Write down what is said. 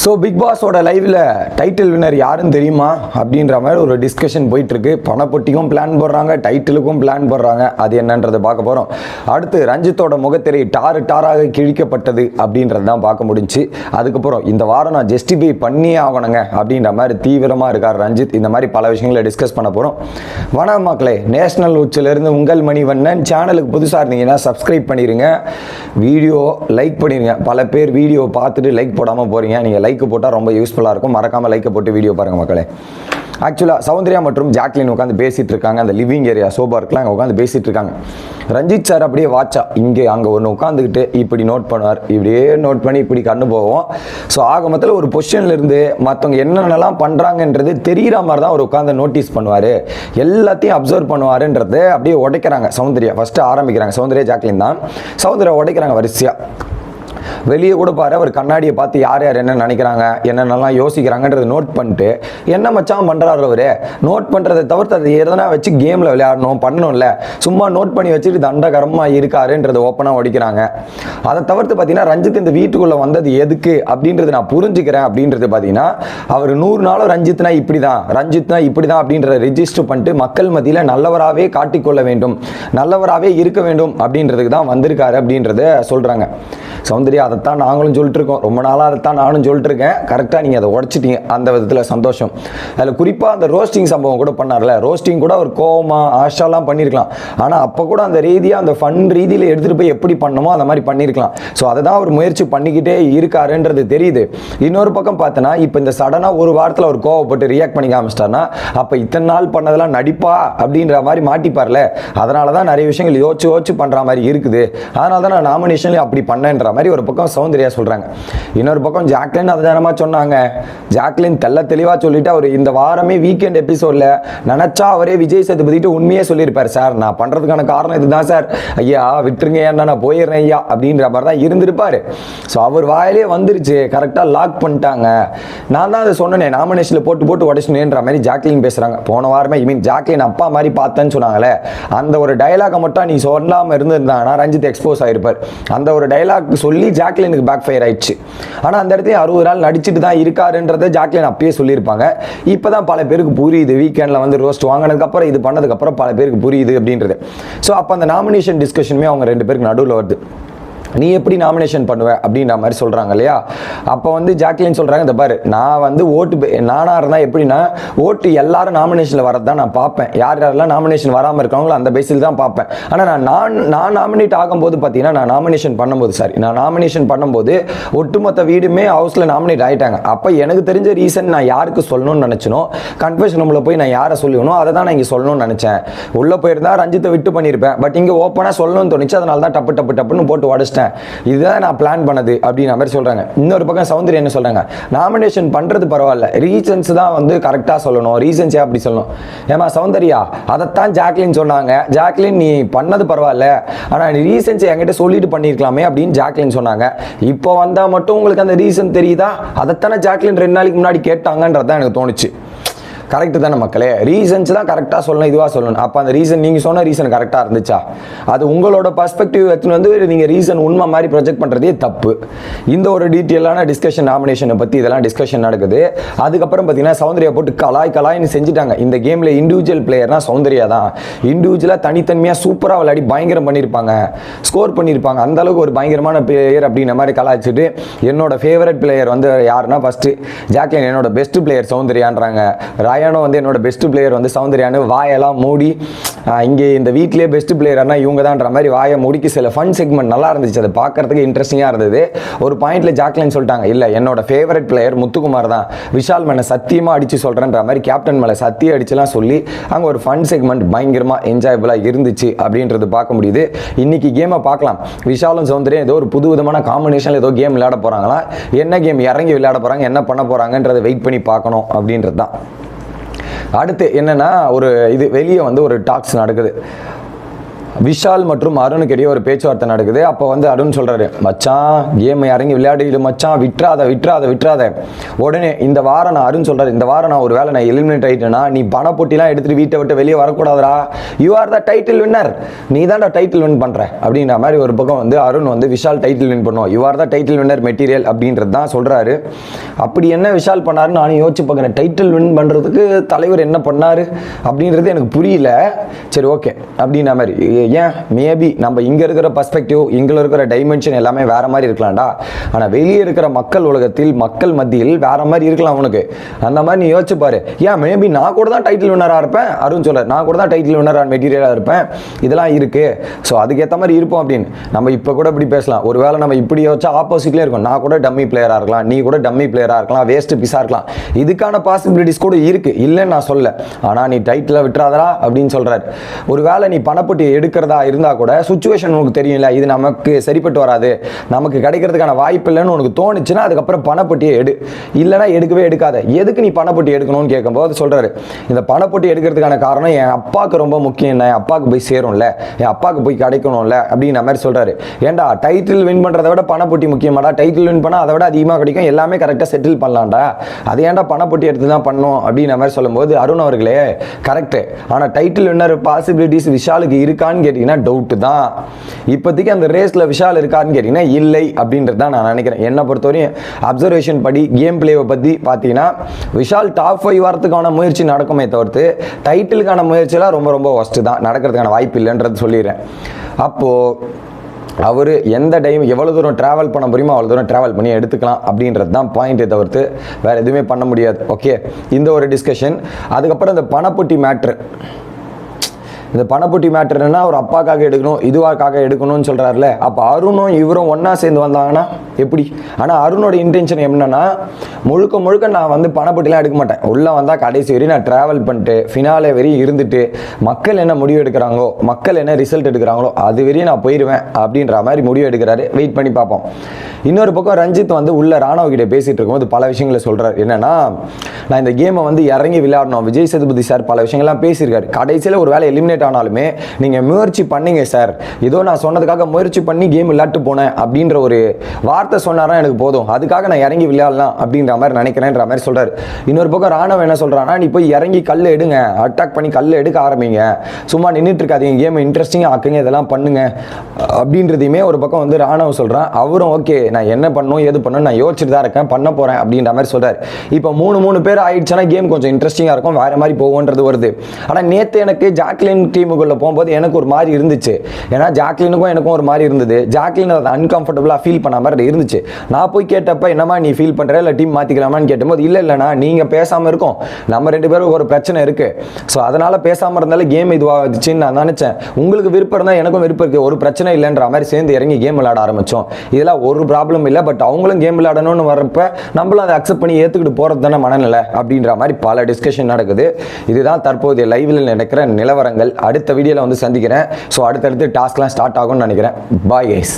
So big பாஸோட லைவில் title winner யாருன்னு தெரியுமா? அப்படின்ற மாதிரி ஒரு டிஸ்கஷன் போயிட்டுருக்கு. பணப்பொட்டிக்கும் பிளான் போடுறாங்க டைட்டிலுக்கும் பிளான் போடுறாங்க. அது என்னன்றதை பார்க்க போகிறோம் அடுத்து ரஞ்சித்தோட முகத்திரை டாரு டாராக கிழிக்கப்பட்டது அப்படின்றது தான் பார்க்க முடிஞ்சு அதுக்கப்புறம் இந்த வாரம் நான் ஜஸ்டிஃபை பண்ணியே ஆகணுங்க அப்படின்ற மாதிரி தீவிரமாக இருக்கார் ரஞ்சித். இந்த மாதிரி பல விஷயங்களை டிஸ்கஸ் பண்ண போகிறோம் வணக்கம் மக்களே. நேஷனல் உச்சிலிருந்து உங்கள் மணிவண்ணன். சேனலுக்கு புதுசாக இருந்தீங்கன்னா சப்ஸ்கிரைப் பண்ணிடுங்க வீடியோ லைக் பண்ணிடுங்க பல பேர் வீடியோ பார்த்துட்டு லைக் போடாமல் போகிறீங்க நீங்கள் லைக் போட்டால் ரொம்ப யூஸ்ஃபுல்லாக இருக்கும். மறக்காமல் லைக்கை போட்டு வீடியோ பாருங்கள் மக்களே. ஆக்சுவலாக சௌந்தர்யா மற்றும் ஜாக்லின் உட்காந்து பேசிகிட்டு இருக்காங்க. அந்த லிவிங் ஏரியா சோபா இருக்கலாம் அங்கே உட்காந்து பேசிகிட்டு இருக்காங்க. ரஞ்சித் சார் அப்படியே வாட்சா இங்கே அங்கே ஒன்று உட்காந்துக்கிட்டு இப்படி நோட் பண்ணுவார். இப்படியே நோட் பண்ணி இப்படி கண்ணு போவோம். ஸோ ஆக மொத்தத்தில் ஒரு பொசிஷன்லேருந்து மற்றவங்க என்னென்னலாம் பண்ணுறாங்கன்றது தெரிகிற மாதிரி தான் அவர் உட்காந்து நோட்டீஸ் பண்ணுவார். எல்லாத்தையும் அப்சர்வ் பண்ணுவாருன்றதை அப்படியே உடைக்கிறாங்க சௌந்தர்யா. ஃபஸ்ட்டு ஆரம்பிக்கிறாங்க. சௌந்தர்யா ஜாக்லின் தான். சௌந்தர்யா உடைக்கிறாங்க வரிசையாக வெளியே கூட பாரு அவர் கண்ணாடியை பார்த்து யார் யார் என்ன நினைக்கிறாங்க என்னென்னலாம் யோசிக்கிறாங்கன்றதை நோட் பண்ணிட்டு என்ன மச்சான் பண்ணுறாரு அவரு? நோட் பண்ணுறதை தவிர்த்து அதை எதனா வச்சு கேமில் விளையாடணும் பண்ணணும்ல. சும்மா நோட் பண்ணி வச்சுட்டு தண்டகரமாக இருக்காருன்றதை ஓப்பனாக ஒடிக்கிறாங்க. அதை தவிர்த்து பார்த்தீங்கன்னா ரஞ்சித் இந்த வீட்டுக்குள்ளே வந்தது எதுக்கு அப்படின்றது நான் புரிஞ்சுக்கிறேன் அப்படின்றது பார்த்தீங்கன்னா அவர் நூறு நாளும் ரஞ்சித்னா இப்படி தான் ரஞ்சித்னா இப்படி தான் அப்படின்றத ரெஜிஸ்டர் பண்ணிட்டு மக்கள் மத்தியில் நல்லவராகவே காட்டிக்கொள்ள வேண்டும் நல்லவராகவே இருக்க வேண்டும் அப்படின்றதுக்கு தான் வந்திருக்காரு அப்படின்றத சொல்கிறாங்க சௌந்தர்யா அதைத்தான் நாங்களும் சொல்லிட்டு இருக்கோம் ரொம்ப நாளாக அதைத்தான் நானும் சொல்லிட்டு இருக்கேன் கரெக்டாக நீங்கள் அதை உடச்சிட்டீங்க அந்த விதத்தில் சந்தோஷம். அதில் குறிப்பாக அந்த ரோஸ்டிங் சம்பவம் கூட பண்ணார்ல. ரோஸ்டிங் கூட ஒரு கோவமா ஆஷாலாம் பண்ணியிருக்கலாம் ஆனால் அப்போ கூட அந்த ரீதியாக அந்த ஃபன் ரீதியில் எடுத்துகிட்டு போய் எப்படி பண்ணணுமோ அந்த மாதிரி பண்ணியிருக்கலாம் ஸோ அதை தான் அவர் முயற்சி பண்ணிக்கிட்டே இருக்காருன்றது தெரியுது. இன்னொரு பக்கம் பார்த்தோன்னா இப்போ இந்த சடனாக ஒரு வாரத்தில் அவர் கோவப்பட்டு ரியாக்ட் பண்ணி காமிச்சிட்டாருன்னா அப்போ இத்தனை நாள் பண்ணதெல்லாம் நடிப்பா அப்படின்ற மாதிரி மாட்டிப்பார்ல. அதனால தான் நிறைய விஷயங்கள் யோசிச்சு யோசிச்சு பண்ணுற மாதிரி இருக்குது. அதனால தான் நான் நாமினேஷன்லேயும் அப்படி பண்ணேன்ற மாதிரி ஒரு பக்கம் சௌந்தர்யா சொல்கிறாங்க இன்னொரு பக்கம் ஜாக்லின் அதை சொன்னாங்க. ஜாக்லின் தெல்ல தெளிவாக சொல்லிவிட்டு அவர் இந்த வாரமே வீக்கெண்ட் எபிசோடில் நினச்சா அவரே விஜய் சேதுபதிட்டு உண்மையே சொல்லியிருப்பார். சார் நான் பண்ணுறதுக்கான காரணம் இதுதான் சார். ஐயா விட்டுருங்க ஏன்னா நான் போயிடுறேன் ஐயா அப்படின்ற மாதிரி தான் இருந்திருப்பார். ஸோ அவர் வாயிலே வந்துருச்சு. கரெக்டாக லாக் பண்ணிட்டாங்க. நான் தான் அதை சொன்னேன் நாமினேஷனில் போட்டு போட்டு உடச்சினேன்ற மாதிரி ஜாக்லின் பேசுகிறாங்க போன வாரமே ஐ மீன் ஜாக்லின் அப்பா மாதிரி பார்த்தேன்னு சொன்னாங்களே. அந்த ஒரு டைலாகை மட்டும் நீ சொல்லாமல் இருந்திருந்தாங்கன்னா ரஞ்சித் எக்ஸ்போஸ் ஆகிருப்பார் அந்த ஒரு டைலாக் சொல்லி ஜாக்லினுக்கு பேக் ஃபயர் ஆயிடுச்சு. ஆனால் அந்த இடத்துல அறுபது நாள் நடிச்சுட்டு தான் இருக்காருன்றதை ஜாக்லின் அப்பயே சொல்லியிருப்பாங்க. இப்போ தான் பல பேருக்கு புரியுது. வீக்கெண்டில் வந்து ரோஸ்ட் வாங்கினதுக்கப்புறம் இது பண்ணதுக்கப்புறம் பல பேருக்கு புரியுது அப்படின்றது. ஸோ அப்போ அந்த நாமினேஷன் டிஸ்கஷனுமே அவங்க ரெண்டு பேருக்கு நடுவில் வருது. நீ எப்படி நாமினேஷன் பண்ணுவ அப்படின்ற மாதிரி சொல்கிறாங்க இல்லையா? அப்போ வந்து ஜாக்லின் சொல்கிறாங்க இந்த பாரு நான் வந்து ஓட்டு பே- இருந்தால் எப்படின்னா ஓட்டு எல்லாரும் நாமினேஷனில் வரது தான் நான் பார்ப்பேன். யார் யாரெல்லாம் நாமினேஷன் வராமல் இருக்காங்களோ அந்த பேஸில் தான் பார்ப்பேன். ஆனால் நான் நான் நான் நாமினேட் ஆகும்போது பார்த்தீங்கன்னா நான் நாமினேஷன் பண்ணும்போது சாரி நான் நாமினேஷன் பண்ணும்போது ஒட்டுமொத்த வீடுமே ஹவுஸில் நாமினேட் ஆகிட்டாங்க அப்போ எனக்கு தெரிஞ்ச ரீசன் நான் யாருக்கு சொல்லணும்னு நினச்சினோ கன்ஃபெஷன் ரூமில் போய் நான் யாரை சொல்லணும் அதை தான் நான் இங்கே சொல்லணும்னு நினச்சேன். உள்ளே போயிருந்தா ரஞ்சித்தை விட்டு பண்ணியிருப்பேன். பட் இங்கே ஓப்பனாக சொல்லணும்னு தோணுச்சு அதனால தான் டப்பு டப்பு டப்புன்னு போட்டு உடச்சிட்டேன். இதுதான் நான் பிளான் பண்ணது அப்படின்ற மாதிரி சொல்கிறாங்க இன்னொரு பக்கம் சௌந்தர்யா என்ன சொல்கிறாங்க நாமினேஷன் பண்ணுறது பரவாயில்ல. ரீசன்ஸ் தான் வந்து கரெக்டாக சொல்லணும். ரீசன்ஸே அப்படி சொல்லணும்? ஏமா சௌந்தர்யா அதைத்தான் ஜாக்லின் சொன்னாங்க. ஜாக்லின் நீ பண்ணது பரவாயில்ல. ஆனால் நீ ரீசன்ஸ் என்கிட்ட சொல்லிட்டு பண்ணியிருக்கலாமே அப்படின்னு ஜாக்லின் சொன்னாங்க. இப்போ வந்தால் மட்டும் உங்களுக்கு அந்த ரீசன் தெரியுதா? அதைத்தானே ஜாக்லின் ரெண்டு நாளைக்கு முன்னாடி கேட்டாங்கன்றது தான் எனக்கு தோணுச்சு. கரெக்டு தானே மக்களே? ரீசன்ஸ் தான் கரெக்டாக சொல்லணும் இதுவாக சொல்லணும். அப்போ அந்த ரீசன் நீங்கள் சொன்ன ரீசன் கரெக்டாக இருந்துச்சா? அது உங்களோட பர்ஸ்பெக்டிவ் எடுத்துன்னு வந்து நீங்கள் ரீசன் உண்மை மாதிரி ப்ரொஜெக்ட் பண்ணுறதே தப்பு. இந்த ஒரு டீட்டெயிலான டிஸ்கஷன் நாமினேஷனை பற்றி இதெல்லாம் டிஸ்கஷன் நடக்குது. அதுக்கப்புறம் பார்த்தீங்கன்னா சௌந்தர்யா போட்டு கலாய் கலாய்னு செஞ்சுட்டாங்க. இந்த கேமில் இண்டிவிஜுவல் பிளேயர்னா சௌந்தர்யா தான். இண்டிவிஜுவலாக தனித்தன்மையாக சூப்பராக விளையாடி பயங்கரம் பண்ணியிருப்பாங்க ஸ்கோர் பண்ணியிருப்பாங்க அந்த அளவுக்கு ஒரு பயங்கரமான பிளேயர் அப்படின்ற மாதிரி கலாய்ச்சிட்டு என்னோட ஃபேவரட் பிளேயர் வந்து யாருன்னா ஃபஸ்ட்டு ஜாக்லின் என்னோட பெஸ்ட் பிளேயர் சௌந்தர்யான்றாங்க. ராயானோ வந்து என்னோட பெஸ்ட் பிளேயர் வந்து சௌந்தர்யான்னு வாயெல்லாம் மூடி இங்கே இந்த வீட்லேயே பெஸ்ட் பிளேயர்னா இவங்க தான்ற மாதிரி வாயை முடிக்கி சில ஃபன் செக்மெண்ட் நல்லா இருந்துச்சு. அதை பார்க்கறதுக்கு இன்ட்ரெஸ்டிங்காக இருந்தது. ஒரு பாயிண்ட்ல ஜாக்லின் சொல்லிட்டாங்க இல்லை என்னோட ஃபேவரட் பிளேயர் முத்துக்குமார் தான். விஷால் மேலே சத்தியமாக அடித்து சொல்கிறேன்ற மாதிரி கேப்டன் மேலே சத்தியம் அடிச்சுலாம் சொல்லி அங்கே ஒரு ஃபன் செக்மெண்ட் பயங்கரமாக என்ஜாயபுளாக இருந்துச்சு. அப்படின்றது பார்க்க முடியுது. இன்னைக்கு கேமை பார்க்கலாம். விஷாலும் சௌந்தர்யம் ஏதோ ஒரு புது விதமான காம்பினேஷனில் ஏதோ கேம் விளையாட போகிறாங்களா என்ன கேம் இறங்கி விளையாட போகிறாங்க என்ன பண்ண போகிறாங்கன்றதை வெயிட் பண்ணி பார்க்கணும் அப்படின்றது தான் அடுத்து என்னன்னா ஒரு இது வெளியே வந்து ஒரு டாக்ஸ் நடக்குது. விஷால் மற்றும் அருணுக்கு இடையே ஒரு பேச்சுவார்த்தை நடக்குது. அப்போ வந்து அருண் சொல்கிறாரு மச்சான் கேம் இறங்கி விளையாடிடு மச்சான் விட்டுறாத விட்டுறாத விட்டுறாத. உடனே இந்த வாரம் நான் அருண் சொல்கிறாரு இந்த வாரம் நான் ஒரு வேளை நான் எலிமினேட் ஆகிட்டேன்னா நீ பண போட்டிலாம் வீட்டை விட்டு வெளியே வரக்கூடாதுடா. You are the title winner நீ தான்டா டைட்டில் வின் பண்ணுற அப்படின்ற மாதிரி ஒரு பக்கம் வந்து அருண் வந்து விஷால் டைட்டில் வின் பண்ணுவோம் you are the title winner material அப்படின்றது தான் சொல்கிறாரு அப்படி என்ன விஷால் பண்ணாருன்னு நானும் யோசிச்சு பார்க்குறேன். டைட்டில் வின் பண்ணுறதுக்கு தலைவர் என்ன பண்ணார்? அப்படின்றது எனக்கு புரியல. சரி ஓகே அப்படின்ற மாதிரி. ஏன்? மேபி நம்ம இங்கே இருக்கிற பர்ஸ்பெக்டிவ் இங்கே இருக்கிற டைமென்ஷன் எல்லாமே வேற மாதிரி இருக்கலாம்டா. ஆனால் வெளியே இருக்கிற மக்கள் உலகத்தில் மக்கள் மத்தியில் வேறு மாதிரி இருக்கலாம் உனக்கு. அந்த மாதிரி நீ யோசிச்சு பாரு. ஏன்? மேபி நான் கூட தான் டைட்டில் வினராக இருப்பேன். அருண் சொல்ற நான் கூட தான் டைட்டில் வின்னரா மெட்டீரியலாக இருப்பேன். இதெல்லாம் இருக்குது ஸோ அதுக்கேற்ற மாதிரி இருப்போம் அப்படின்னு. நம்ம இப்போ கூட இப்படி பேசலாம். ஒருவேளை நம்ம இப்படி யோசிச்சா ஆப்போசிட்லேயே இருக்கும். நான் கூட டம்மி பிளேயராக இருக்கலாம். நீ கூட டம்மி பிளேயராக இருக்கலாம். வேஸ்ட்டு பீஸாக இருக்கலாம். இதுக்கான பாசிபிலிட்டிஸ் கூட இருக்கு. இல்லைன்னு நான் சொல்ல ஆனால் நீ டைட்டில் விட்டுறாதடா அப்படின்னு சொல்றாரு. ஒருவேளை நீ பணப்பட்டி இருக்கிறதா இருந்தால் கூட சுச்சுவேஷன் உனக்கு தெரியல. இது நமக்கு சரிப்பட்டு வராது. நமக்கு கிடைக்கிறதுக்கான வாய்ப்பு இல்லைன்னு உனக்கு தோணுச்சுன்னா அதுக்கப்புறம் பணப்பட்டியை எடு. இல்லைன்னா எடுக்கவே எடுக்காத. எதுக்கு நீ பணப்பட்டி எடுக்கணும்னு கேட்கும்போது சொல்கிறாரு இந்த பணப்பட்டி எடுக்கிறதுக்கான காரணம் என் அப்பாவுக்கு ரொம்ப முக்கியம் என்ன? என் அப்பாவுக்கு போய் சேரும்ல. என் அப்பாவுக்கு போய் கிடைக்கணும்ல அப்படிங்கிற மாதிரி சொல்கிறாரு ஏன்டா டைட்டில் வின் பண்ணுறதை விட பணப்பட்டி முக்கியமாடா? டைட்டில் வின் பண்ணால் அதை விட அதிகமாக கிடைக்கும். எல்லாமே கரெக்டாக செட்டில் பண்ணலாம்டா. அது ஏன்டா பணப்பட்டி எடுத்து தான் பண்ணோம் அப்படிங்கிற மாதிரி சொல்லும்போது அருண் அவர்களே கரெக்டு ஆனால் டைட்டில் வின்னர் பாசிபிலிட்டிஸ் விஷாலுக்கு இருக்கான்னு கேட்டிங்கன்னா டவுட்டு தான். இப்போதைக்கு அந்த ரேஸில் விஷால் இருக்கான்னு கேட்டிங்கன்னா இல்லை அப்படின்றது தான் நான் நினைக்கிறேன். என்னை பொறுத்தவரையும் அப்சர்வேஷன் படி கேம் பிளேவை பற்றி பார்த்தீங்கன்னா விஷால் டாப் ஃபைவ் வரத்துக்கான முயற்சி நடக்குமே தவிர்த்து டைட்டிலுக்கான முயற்சியெல்லாம் ரொம்ப ரொம்ப ஒஸ்ட்டு தான். நடக்கிறதுக்கான வாய்ப்பு இல்லைன்றது சொல்லிடுறேன். அப்போது அவர் எந்த டைம் எவ்வளோ தூரம் ட்ராவல் பண்ண முடியுமோ அவ்வளோ தூரம் ட்ராவல் பண்ணி எடுத்துக்கலாம் அப்படின்றது தான் பாயிண்ட்டை தவிர்த்து வேறு எதுவுமே பண்ண முடியாது. ஓகே இந்த ஒரு டிஸ்கஷன் அதுக்கப்புறம் இந்த பணப்பொட்டி மேட்ரு இந்த பணப்பொட்டி மேட்டர் என்னன்னா அவர் அப்பாக்காக எடுக்கணும் இதுவாக்காக எடுக்கணும்னு சொல்கிறாருல அப்போ அருணும் இவரும் ஒன்றா சேர்ந்து வந்தாங்கன்னா எப்படி? ஆனால் அருணோட இன்டென்ஷன் என்னன்னா முழுக்க முழுக்க நான் வந்து பணப்பொட்டிலாம் எடுக்க மாட்டேன். உள்ளே வந்தால் கடைசி வரையும் நான் ட்ராவல் பண்ணிட்டு ஃபினாலே வரையும் இருந்துட்டு மக்கள் என்ன முடிவு எடுக்கிறாங்களோ மக்கள் என்ன ரிசல்ட் எடுக்கிறாங்களோ அது வரையும் நான் போயிடுவேன் அப்படின்ற மாதிரி முடிவு எடுக்கிறாரு. வெயிட் பண்ணி பார்ப்போம். இன்னொரு பக்கம் ரஞ்சித் வந்து உள்ள ராணுவ கிட்ட பேசிட்டு இருக்கும்போது பல விஷயங்களை சொல்கிறார் என்னன்னா நான் இந்த கேமை வந்து இறங்கி விளையாடணும். விஜய் சேதுபதி சார் பல விஷயங்கள்லாம் பேசியிருக்காரு. கடைசியில் ஒரு வேலை எலிமினேட் ஆனாலுமே நீங்கள் முயற்சி பண்ணீங்க சார். ஏதோ நான் சொன்னதுக்காக முயற்சி பண்ணி கேம் விளையாட்டு போனேன் அப்படின்ற ஒரு வார்த்தை சொன்னாரா எனக்கு போதும். அதுக்காக நான் இறங்கி விளையாடலாம் அப்படின்ற மாதிரி நினைக்கிறேன்ற மாதிரி சொல்கிறார் இன்னொரு பக்கம் ராணுவ என்ன சொல்றான்னா நீ போய் இறங்கி கல் எடுங்க. அட்டாக் பண்ணி கல் எடுக்க ஆரம்பிங்க. சும்மா நின்றுட்டு இருக்காதீங்க. கேம் இன்ட்ரெஸ்டிங்காக ஆக்குங்க. இதெல்லாம் பண்ணுங்க. அப்படின்றதையுமே ஒரு பக்கம் வந்து ராணுவம் சொல்றான். அவரும் ஓகே. நான் என்ன பண்ணும் ஏது பண்ணணும் நான் யோசிச்சுட்டு தான் இருக்கேன். பண்ண போறேன் அப்படின்ற மாதிரி சொல்கிறார் இப்போ மூணு மூணு பேர் ஆயிடுச்சுன்னா கேம் கொஞ்சம் இன்ட்ரெஸ்டிங்காக இருக்கும். வேற மாதிரி போகும்ன்றது வருது. ஆனால் நேற்று எனக்கு ஜாக்லின் டீமுக்குள்ளே போகும்போது எனக்கு ஒரு மாதிரி இருந்துச்சு. ஏன்னா ஜாக்லினுக்கும் எனக்கும் ஒரு மாதிரி இருந்தது. ஜாக்லின் அதை அன்கம்ஃபர்டபுளாக ஃபீல் பண்ண மாதிரி இருந்துச்சு. நான் போய் கேட்டப்ப என்னம்மா நீ ஃபீல் பண்ணுற இல்லை டீம் மாற்றிக்கலாமான்னு கேட்டபோது இல்லை இல்லைண்ணா நீங்கள் பேசாமல் இருக்கோம். நம்ம ரெண்டு பேரும் ஒரு பிரச்சனை இருக்குது ஸோ அதனால் பேசாமல் இருந்தாலும் கேம் இதுவாச்சுன்னு நான் நினச்சேன். உங்களுக்கு விருப்பம் இருந்தால் எனக்கும் விருப்பம் இருக்குது ஒரு பிரச்சனை இல்லைன்ற மாதிரி சேர்ந்து இறங்கி கேம் விளையாட ஆரம்பித்தோம் இதெல்லாம் ஒரு ப்ராப்ளம் இல்லை. பட் அவங்களும் கேம் விளையாடணும்னு வரப்ப நம்மளும் அதை அக்செப்ட் பண்ணி ஏற்றுக்கிட்டு போகிறது தானே மனநிலை? அப்படின்ற மாதிரி பல டிஸ்கஷன் நடக்குது. இதுதான் தற்போதைய லைவில் நடக்கிற நிலவரங்கள். அடுத்த வீடியோவில் வந்து சந்திக்கிறேன். ஸோ அடுத்தடுத்து டாஸ்க்லாம் ஸ்டார்ட் ஆகும்னு நினைக்கிறேன். Bye guys